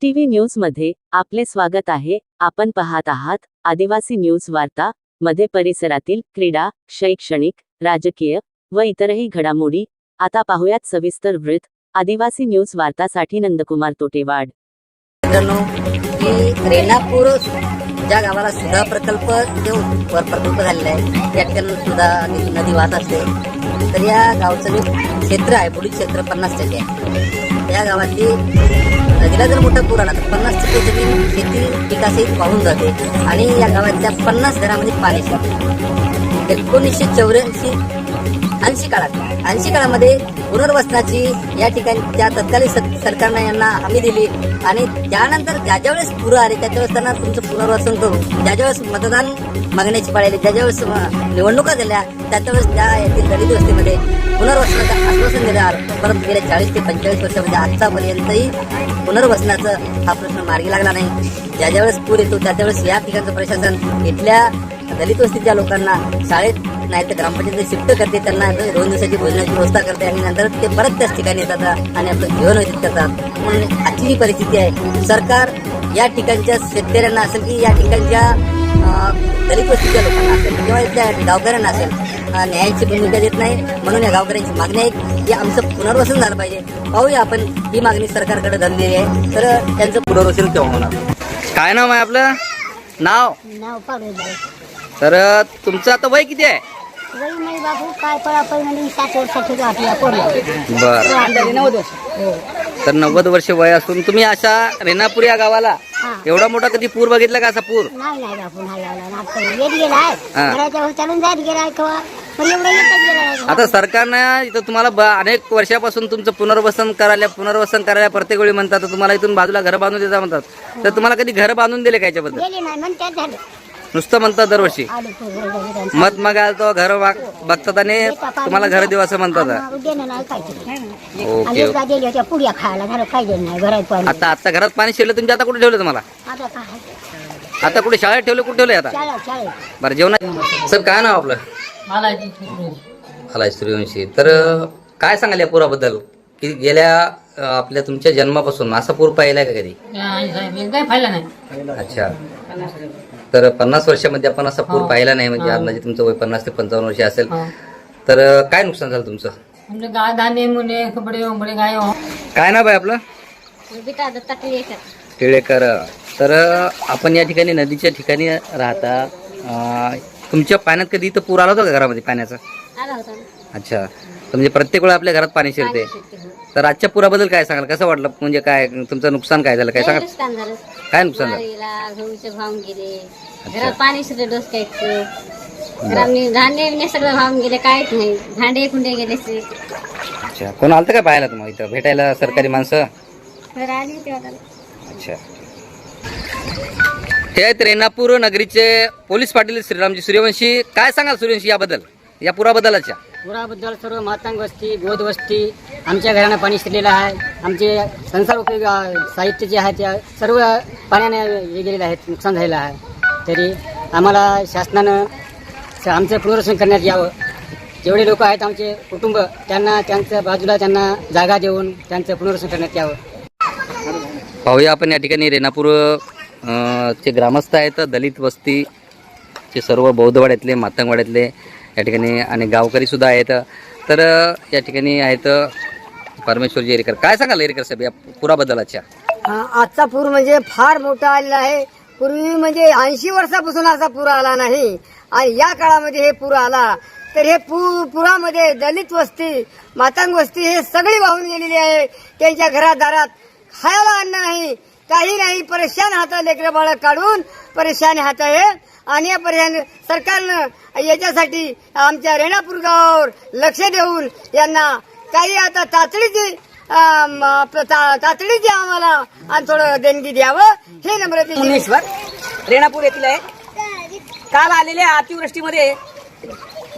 TV न्यूजमध्ये आपले स्वागत आहे. आपण पाहत आहात आदिवासी न्यूज वार्ता मध्ये परिसरातील क्रीडा शैक्षणिक राजकीय व इतरही घडामोडी. आता पाहुयात सविस्तर वृत्त. आदिवासी न्यूज वार्तासाठी नंदकुमार तोटेवाड. रेणापूर ज्या गावाला सुधा प्रकल्प जो प्रकल्प झालेला आहे. त्या ठिकाणी सुद्धा नदी वाहत असते. तर या गावचं जे क्षेत्र आहे पुढील क्षेत्र पन्नास टक्के आहे. त्या गावातली नदीला जर मोठा पूर आला तर पन्नास टक्के जमीन शेती पिकासहित वाहून जाते. आणि या गावातल्या पन्नास घरामध्ये पाणी शिरते. एकोणीसशे चौऱ्याऐंशी ऐंशी काळात ऐंशी काळामध्ये पुनर्वसनाची या ठिकाणी त्या तत्कालीन सर- सरकारनं यांना हमी दिली. आणि त्यानंतर ज्या ज्या वेळेस पुरं आले त्याच्या वेळेस त्यांना तुमचं पुनर्वसन करू ज्या ज्या वेळेस मतदान मागण्याची पाळली आली निवडणुका झाल्या त्याच्यावेळेस त्या येथील दलित वस्तीमध्ये पुनर्वसनाचं आश्वासन देणार परत परंतु गेल्या चाळीस ते पंचेचाळीस वर्षामध्ये आजच्यापर्यंतही पुनर्वसनाचं हा प्रश्न मार्गी लागला नाही. ज्या ज्यावेळेस पूर येतो त्याच्यावेळेस या ठिकाणचं प्रशासन इथल्या दलित वस्तीच्या लोकांना शाळेत नाही तर ग्रामपंचायत शिफ्ट करते त्यांना दोन दिवसाची भोजनाची व्यवस्था करते आणि नंतर ते परत त्याच ठिकाणी येतात आणि आपलं जीवन व्यतीत करतात. म्हणून आजची जी परिस्थिती आहे. सरकार या ठिकाणच्या शेतकऱ्यांना असेल की या ठिकाणच्या वस्तीच्या लोकांना असेल. किंवा इथल्या गावकऱ्यांना असेल. न्यायाची भूमिका देत नाही. म्हणून या गावकऱ्यांची मागणी आहे की आमचं पुनर्वसन झालं पाहिजे. पाहूया आपण ही मागणी सरकारकडे धरलेली आहे. तर त्यांचं पुनर्वसन केव्हा होणार? काय नाव आहे आपलं? नाव? नाव पाडू तर तुमचं आता वय किती आहे? वय नाही बाबू काय पोरला बर. तर नव्वद वर्ष वय असून तुम्ही अशा रेणापूर या गावाला हा. एवढा मोठा कधी पूर बघितला का असा पूर? नाही नाही बापू नाही आला नाटक येत गेलाय हा. घराच्या वर चालून जात गेलाय कवा पण एवढं येतच गेला नाही. आता सरकारनं इथं तुम्हाला ब- अनेक वर्षापासून तुमचं पुनर्वसन करायला पुनर्वसन करायला प्रत्येक वेळी म्हणतात तर तुम्हाला इथून बाजूला घर बांधून देता म्हणतात. तर तुम्हाला कधी घर बांधून दिले का याच्याबद्दल? गेले नाही म्हणतात झालं. नुसतं म्हणतात दरवर्षी. आले मत मग तो घर बघतात आणि तुम्हाला घर देऊ असं म्हणतात. खायला पाणी आता आता घरात पाणी शिरलं तुमच्या आता कुठे ठेवलं तुम्हाला? आता कुठे शाळेत ठेवलं कुठे ठेवलंय आता? बरं जेवणा सर काय नाव आपलं? मला सूर्यवंशी तर काय सांगाल या पुराबद्दल? की गेल्या आपल्या तुमच्या जन्मापासून असा पूर पाहिलाय का कधी? अच्छा. तर पन्नास वर्षामध्ये आपण असा पूर पाहिला नाही म्हणजे अंदाजे तुमचं वय पन्नास ते पंचावन्न वर्ष असेल. तर अं, काय नुकसान झालं तुमचं? म्हणजे गाय धान्य मुले कपडे गाय हो. काय नाव आहे आपलं? टिळेकर. तर आपण या ठिकाणी नदीच्या ठिकाणी राहता. अं, तुमच्या पाण्यात कधी इथं पूर आला होता का घरामध्ये पाण्याचा? आला होता. अच्छा. तर म्हणजे प्रत्येक वेळा आपल्या घरात पाणी शिरते. तर आजच्या पुराबद्दल काय सांगाल? कसं वाटलं? म्हणजे काय तुमचं नुकसान काय झालं? काय नुकसान झालं? काय नुकसान झालं? वारीला गहूचे वाहून गेले. घरात पाणी घरात धान्य बिन्य सगळं वाहून गेले काहीच नाही. भांडे कुंडे गेले अच्छा. कोण आलं काय पाहायला तुम्हाला इथं? भेटायला सरकारी माणसं? घर आली तेव्हा अच्छा. हे आहेत रेणापूर नगरीचे पोलीस पाटील श्रीरामजी सूर्यवंशी. काय सांगाल सूर्यवंशी याबद्दल? या पुराबद्दलच्या. पुराबद्दल सर्व मातांग वस्ती गोद वस्ती आमच्या घरानं पाणी शिरलेलं आहे. आमचे संसार उपयोगी साहित्य जे आहे त्या सर्व पाण्याने हे गेलेले आहेत नुकसान झालेलं आहे. तरी आम्हाला शासनानं स- आमचं पुनर्वसन करण्यात यावं. जेवढे लोक आहेत आमचे कुटुंब त्यांना त्यांच्या बाजूला त्यांना जागा देऊन त्यांचं पुनर्वसन करण्यात यावं. पाहूया आपण या ठिकाणी रेणापूर अं, चे ग्रामस्थ आहेत दलित वस्ती चे सर्व बौद्धवाड्यातले मातंगवाड्यातले. या ठिकाणी आणि गावकरीसुद्धा आहेत. तर या ठिकाणी आहेत परमेश्वर एरेकर. काय सांगाल एरेकर साहेब या पुराबद्दलच्या? आजचा पूर म्हणजे फार मोठा आलेला आहे. पूर्वी म्हणजे ऐंशी वर्षापासून असा पूर आला नाही. आणि या काळामध्ये हे पूर आला. तर हे पू पुरामध्ये दलित वस्ती मातांग वस्ती हे सगळी वाहून गेलेली आहे. त्यांच्या घरात दारात खायला अन्न नाही. काही नाही परेशान हात लेकरं बाळ काढून परेशान हात आहे आणि या परेशान सरकारनं याच्यासाठी आमच्या रेणापूर गावावर लक्ष देऊन यांना काही आता तातडीची तातडीची आम्हाला आणि थोडं देणगी द्यावं. हे नम्रते मुनेश्वर रेणापूर येथील आहे. काल आलेल्या अतिवृष्टीमध्ये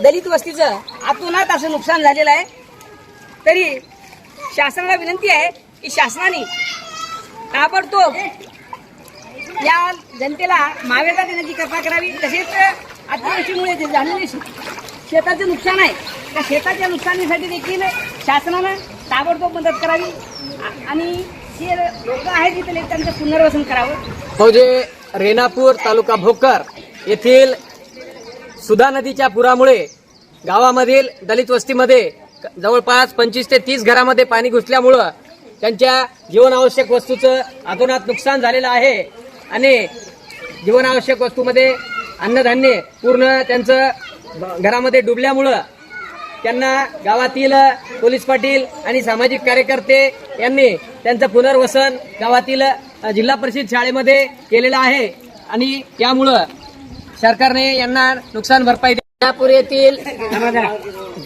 दलित वस्तीचं अतोनात असं नुकसान झालेलं आहे. तरी शासनाला विनंती आहे की शासनाने ताबडतोब या जनतेला मावेदा देण्याची कृपा करावी. तसेच अतिवृष्टीमुळे जे झालेले शेताचे शेताचं नुकसान आहे त्या शेताच्या नुकसानीसाठी देखील शासनानं ताबडतोब मदत करावी. आणि जे लोक आहेत तिथले त्यांचं पुनर्वसन करावं. म्हणजे रेणापूर तालुका भोकर येथील सुधा नदीच्या पुरामुळे गावामधील दलित वस्तीमध्ये जवळपास पंचवीस ते तीस घरामध्ये पाणी घुसल्यामुळं त्यांच्या जीवनावश्यक वस्तूचं अतोनात नुकसान झालेलं आहे. आणि जीवनावश्यक वस्तूमध्ये अन्नधान्य पूर्ण त्यांचं घरामध्ये डुबल्यामुळं त्यांना गावातील पोलीस पाटील आणि सामाजिक कार्यकर्ते यांनी त्यांचं पुनर्वसन गावातील जिल्हा परिषद शाळेमध्ये केलेलं आहे. आणि त्यामुळं सरकारने यांना नुकसान भरपाई रेणापूर येथील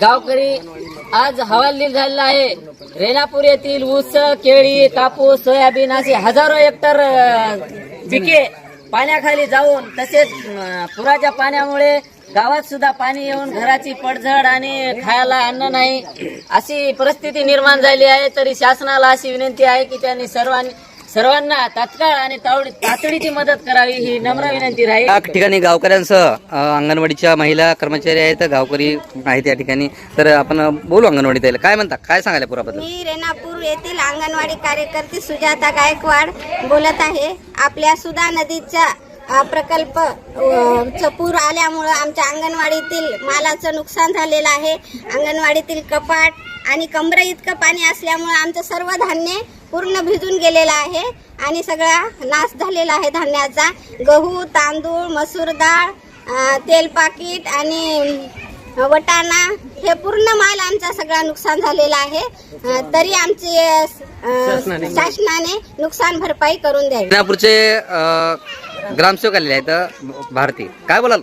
गावकरी आज हवालदिल झालेला आहे. रेणापूर येथील ऊस केळी कापूस सोयाबीन असे हजारो हेक्टर पिके पाण्याखाली जाऊन तसेच पुराच्या पाण्यामुळे गावात सुद्धा पाणी येऊन घराची पडझड आणि खायला अन्न नाही अशी परिस्थिती निर्माण झाली आहे. तरी शासनाला अशी विनंती आहे की त्यांनी सर्वांनी सर्वांना तात्काळ आणि तावडी- तातडीची मदत करावी ही नम्र विनंती राहील. या ठिकाणी गावकऱ्यांसह अ, अंगणवाडीच्या महिला कर्मचारी आहेत गावकरी आहेत या ठिकाणी. तर आपण बोलू अंगणवाडीत यायला. काय म्हणता? काय सांगायला पुराबद्दल? मी रेणापूर येथील अंगणवाडी कार्यकर्ती सुजाता गायकवाड बोलत आहे. आपल्या सुधा नदीचा अ, प्रकल्प अ, च पूर आल्यामुळं आमच्या अंगणवाडीतील मालाचं नुकसान झालेलं आहे. अंगणवाडीतील कपाट आणि कमर इतकं पाणी असल्यामुळं आमचं सर्व धान्य पूर्ण भिजून गेलेलं आहे आणि सगळा नाश झालेला आहे धान्याचा. गहू तांदूळ मसूर डाळ तेल पाकिट आणि वटाणा हे पूर्ण माल आमचा सगळा नुकसान झालेला आहे. तरी आमचे शासनाने नुकसान भरपाई करून द्यावी. रेणापूरचे अ, ग्रामसेवक आलेले आहेत भारती. काय बोलाल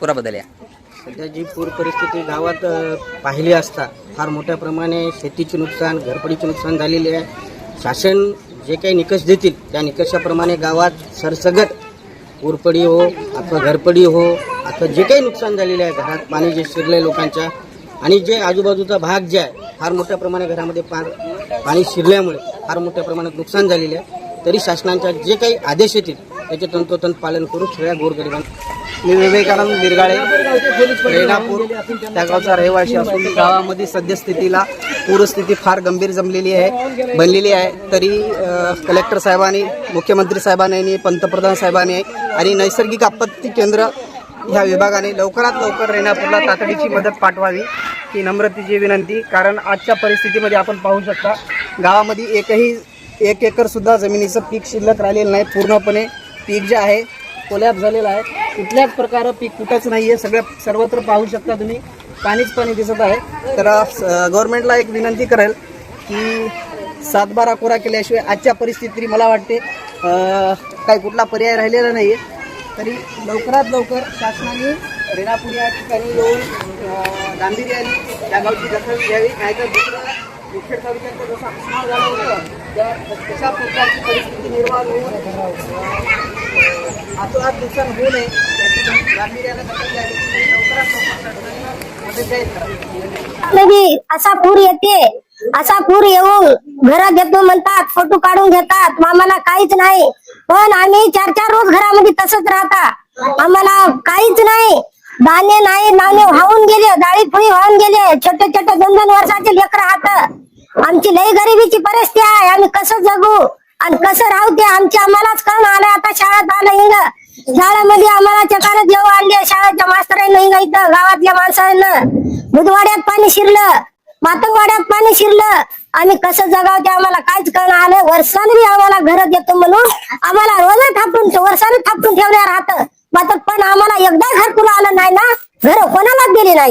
पुराबद्दल या? सध्या जी पूर परिस्थिती गावात पाहिली असता फार मोठ्या प्रमाणे शेतीचे नुकसान घरपडीचे नुकसान झालेले आहे. शासन जे काही निकष देतील त्या निकषाप्रमाणे गावात सरसगट पूरपडी हो अथवा घरपडी हो अथवा जे काही नुकसान झालेलं आहे घरात पाणी जे शिरले लोकांच्या आणि जे आजूबाजूचा भाग जे आहे फार मोठ्या प्रमाणे घरामध्ये पार पाणी शिरल्यामुळे फार मोठ्या प्रमाणात नुकसान झालेलं आहे तरी शासनाच्या जे काही आदेश येतील याचे तंतोतंत पालन करून सगळ्या गोरगरिबांना मी विवेकानंद बिरगाळे रेणापूर त्या गावचा रहिवासी असून गावामध्ये सद्यस्थितीला पूरस्थिती फार गंभीर जमलेली आहे बनलेली आहे. तरी कलेक्टर साहेबांनी मुख्यमंत्री साहेबांनी पंतप्रधान साहेबांनी आणि नैसर्गिक आपत्ती केंद्र ह्या विभागाने लवकरात लवकर रेणापूरला तातडीची मदत पाठवावी ही नम्रतेची विनंती. कारण आजच्या परिस्थितीमध्ये आपण पाहू शकता गावामध्ये एकही एक एकरसुद्धा जमिनीचं पीक शिल्लक राहिलेलं नाही. पूर्णपणे पीक जे आहे कोलॅप झालेलं आहे. कुठल्याच प्रकारे पीक कुठंच नाही आहे सगळ्या सर्वत्र पाहू शकता तुम्ही. पाणीच पाणी दिसत आहे. तर गव्हर्नमेंटला एक विनंती करेल की सातबारा कोरा केल्याशिवाय आजच्या परिस्थितीत मला वाटते काही कुठला पर्याय राहिलेला नाही आहे तरी लवकरात लवकर शासनाने रेणापूर या ठिकाणी येऊन गांधी गांभीर्याने या गावची दखल घ्यावी. नाहीतर दुसरं मुखेड तालुक्यात जसा उस्माळ झाला होता त्या तशा प्रकारची परिस्थिती निर्माण होऊन आतोहात नुकसान होऊ नये याची गांभीर्यानं दखल घ्यावी असा पूर येते असा पूर येऊन घरात घेतो म्हणतात फोटो काढून घेतात. आम्हाला काहीच नाही. पण आम्ही चार चार रोज घरामध्ये तसंच राहता. आम्हाला काहीच नाही. दाणे नाही नाणे वाहून गेले डाळी फुळी वाहून गेले. छोटे छोटे दोन दोन वर्षाचे लेकर राहत आमची लय गरिबीची परिस्थिती आहे. आम्ही कसं जगू? आणि कसं राहू ते आमच्या आम्हालाच कळून आलं आता शाळेत आलं हिंग. शाळेमध्ये आम्हाला चकाने जेव्हा आणले शाळेच्या मास्तरांना हिंग इथं गावातल्या माणसांना. बुधवाड्यात पाणी शिरलं. मातंगवाड्यात पाणी शिरलं. आम्ही कसं जगाव ते आम्हाला काहीच कळणं आलं वर्षाने बी आम्हाला घर देतो म्हणून आम्हाला रोज थापून वर्षाने थापून ठेवणार राहतं. मात्र पण आम्हाला एकदा घर पुरं आलं नाही ना घर कोणालाच दिली नाही.